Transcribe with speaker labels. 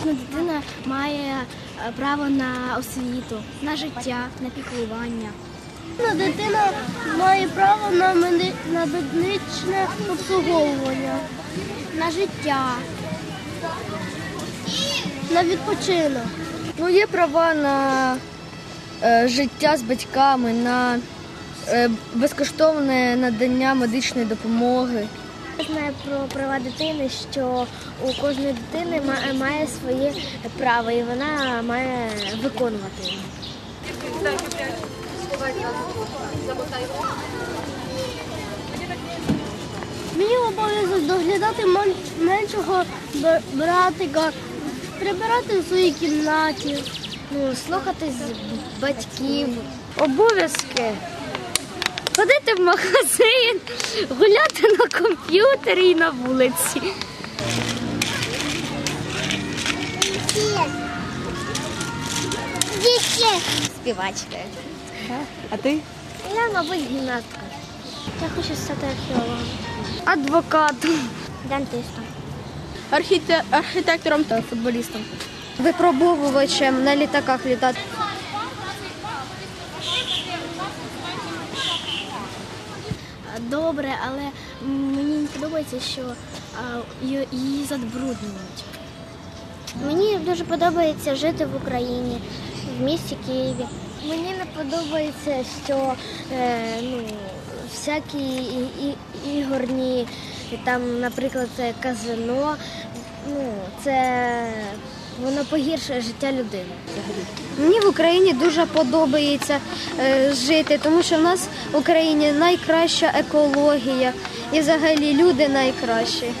Speaker 1: кожна дитина має е, право на освіту, на життя, на піклування.
Speaker 2: Кожна дитина має право на, на медичне обслуговування,
Speaker 1: На життя.
Speaker 2: на відпочинок.
Speaker 3: Ну, є права на е, життя з батьками, на е, безкоштовне надання медичної допомоги.
Speaker 1: Знаю про права дитини, що у кожної дитини ма- має своє право і вона має виконувати його.
Speaker 2: Мені обов'язок доглядати меншого братика, прибирати в своїй кімнаті.
Speaker 1: Ну, слухатись батьків.
Speaker 3: Обов'язки. Ходити в магазин, гуляти на комп'ютері і на вулиці.
Speaker 1: Співачка.
Speaker 3: А ти?
Speaker 1: Я, мабуть, гімнастка. Я хочу стати археологом.
Speaker 3: Адвокатом.
Speaker 1: Дантистом.
Speaker 3: архітектором та футболістом. Випробовувачем на літаках літати.
Speaker 1: Добре, але мені не подобається, що її- забруднюють. Мені дуже подобається жити в Україні, в місті Києві. Мені не подобається, що е, ну, всякі і, і, ігорні, там, наприклад, казино, ну, це воно погіршує життя людини.
Speaker 3: Мені в Україні дуже подобається е, жити, тому що в нас в Україні найкраща екологія і взагалі люди найкращі.